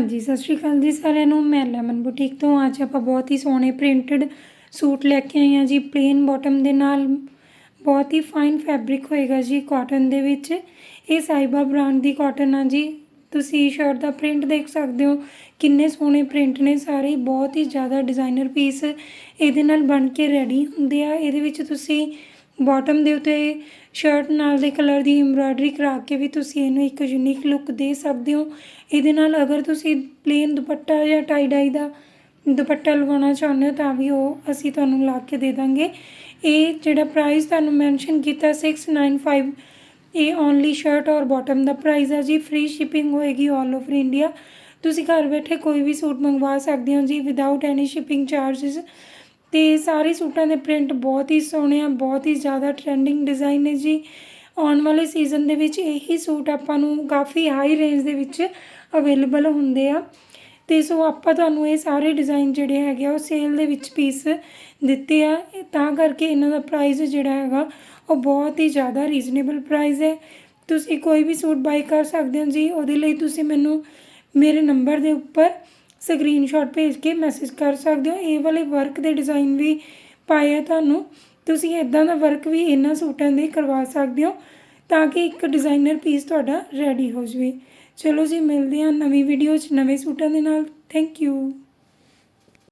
ਹਾਂਜੀ, ਸਤਿ ਸ਼੍ਰੀ ਅਕਾਲ ਜੀ ਸਾਰਿਆਂ ਨੂੰ। ਮੈਂ ਲੈਮਨ ਬੁਟੀਕ ਤੋਂ। ਅੱਜ ਆਪਾਂ ਬਹੁਤ ਹੀ ਸੋਹਣੇ ਪ੍ਰਿੰਟਡ ਸੂਟ ਲੈ ਕੇ ਆਏ ਹਾਂ ਜੀ। ਪਲੇਨ ਬਾਟਮ ਦੇ ਨਾਲ ਬਹੁਤ ਹੀ ਫਾਈਨ ਫੈਬਰਿਕ ਹੋਏਗਾ ਜੀ ਕਾਟਨ ਦੇ ਵਿੱਚ। ਇਹ ਸਾਈਬਾ ਬ੍ਰਾਂਡ ਦੀ ਕਾਟਨ ਆ ਜੀ। ਤੁਸੀਂ ਸ਼ਰਟ ਦਾ ਪ੍ਰਿੰਟ ਦੇਖ ਸਕਦੇ ਹੋ। ਕਿੰਨੇ ਸੋਹਣੇ ਪ੍ਰਿੰਟ ਨੇ ਸਾਰੇ। ਬਹੁਤ ਹੀ ਜ਼ਿਆਦਾ ਡਿਜ਼ਾਈਨਰ ਪੀਸ ਇਹਦੇ ਨਾਲ ਬਣ ਕੇ ਰੈਡੀ ਹੁੰਦੇ ਆ। ਇਹਦੇ ਵਿੱਚ ਤੁਸੀਂ ਬਾਟਮ ਦੇ ਉੱਤੇ ਸ਼ਰਟ ਨਾਲ ਦੇ ਕਲਰ ਦੀ ਐਮਬ੍ਰਾਇਡਰੀ ਕਰਾ ਕੇ ਵੀ ਤੁਸੀਂ ਇਹਨੂੰ ਇੱਕ ਯੂਨੀਕ ਲੁੱਕ ਦੇ ਸਕਦੇ ਹੋ। ਇਹਦੇ ਨਾਲ ਅਗਰ ਤੁਸੀਂ ਪਲੇਨ ਦੁਪੱਟਾ ਜਾਂ ਟਾਈ ਡਾਈ ਦਾ ਦੁਪੱਟਾ ਲਗਾਉਣਾ ਚਾਹੁੰਦੇ ਹੋ ਤਾਂ ਵੀ ਉਹ ਅਸੀਂ ਤੁਹਾਨੂੰ ਲਾ ਕੇ ਦੇ ਦਾਂਗੇ। ਇਹ ਜਿਹੜਾ ਪ੍ਰਾਈਸ ਤੁਹਾਨੂੰ ਮੈਂਸ਼ਨ ਕੀਤਾ 695 ਇਹ ਓਨਲੀ ਸ਼ਰਟ ਔਰ ਬਾਟਮ ਦਾ ਪ੍ਰਾਈਸ ਹੈ ਜੀ। ਫ੍ਰੀ ਸ਼ਿਪਿੰਗ ਹੋਏਗੀ ਆਲ ਓਵਰ ਇੰਡੀਆ ਤੁਸੀਂ ਘਰ ਬੈਠੇ ਕੋਈ ਵੀ ਸੂਟ ਮੰਗਵਾ ਸਕਦੇ ਹੋ ਜੀ। ਵਿਦਆਊਟ ਐਨੀ ਸ਼ਿਪਿੰਗ ਚਾਰजेस ਅਤੇ ਸਾਰੇ ਸੂਟਾਂ ਦੇ ਪ੍ਰਿੰਟ ਬਹੁਤ ਹੀ ਸੋਹਣੇ ਆ, ਬਹੁਤ ਹੀ ਜ਼ਿਆਦਾ ਟਰੈਂਡਿੰਗ ਡਿਜ਼ਾਈਨ ਨੇ ਜੀ। ਆਉਣ ਵਾਲੇ ਸੀਜ਼ਨ ਦੇ ਵਿੱਚ ਇਹੀ ਸੂਟ ਆਪਾਂ ਨੂੰ ਕਾਫੀ ਹਾਈ ਰੇਂਜ ਦੇ ਵਿੱਚ ਅਵੇਲੇਬਲ ਹੁੰਦੇ ਆ। ਤੇ ਸੋ ਆਪਾਂ ਤੁਹਾਨੂੰ ਇਹ ਸਾਰੇ ਡਿਜ਼ਾਈਨ ਜਿਹੜੇ ਹੈਗੇ ਆ, ਉਹ ਸੇਲ ਦੇ ਵਿੱਚ ਪੀਸ ਦਿੱਤੇ ਆ। ਤਾਂ ਕਰਕੇ ਇਹਨਾਂ ਦਾ ਪ੍ਰਾਈਸ ਜਿਹੜਾ ਹੈਗਾ, ਉਹ ਬਹੁਤ ਹੀ ਜ਼ਿਆਦਾ ਰੀਜ਼ਨੇਬਲ ਪ੍ਰਾਈਸ ਹੈ। ਤੁਸੀਂ ਕੋਈ ਵੀ ਸੂਟ ਬਾਈ ਕਰ ਸਕਦੇ ਹੋ ਜੀ, ਉਹਦੇ ਲਈ ਤੁਸੀਂ ਮੈਨੂੰ ਮੇਰੇ ਨੰਬਰ ਦੇ ਉੱਪਰ ਸਕਰੀਨਸ਼ਾਟ ਭੇਜ ਕੇ ਮੈਸੇਜ ਕਰ ਸਕਦੇ ਹੋ। ਇਹ ਵਾਲੇ ਵਰਕ ਦੇ ਡਿਜ਼ਾਈਨ ਵੀ ਪਾਏ ਆ ਤੁਹਾਨੂੰ। ਤੁਸੀਂ ਇਦਾਂ ਦਾ ਵਰਕ ਵੀ ਇਹਨਾਂ ਸੂਟਾਂ ਦੇ ਕਰਵਾ ਸਕਦੇ ਹੋ ਤਾਂ ਕਿ ਇੱਕ ਡਿਜ਼ਾਈਨਰ ਪੀਸ ਤੁਹਾਡਾ ਰੈਡੀ ਹੋ ਜਾਵੇ। ਚਲੋ ਜੀ, ਮਿਲਦੇ ਹਾਂ ਨਵੀਂ ਵੀਡੀਓ 'ਚ ਨਵੇਂ ਸੂਟਾਂ ਦੇ ਨਾਲ। Thank you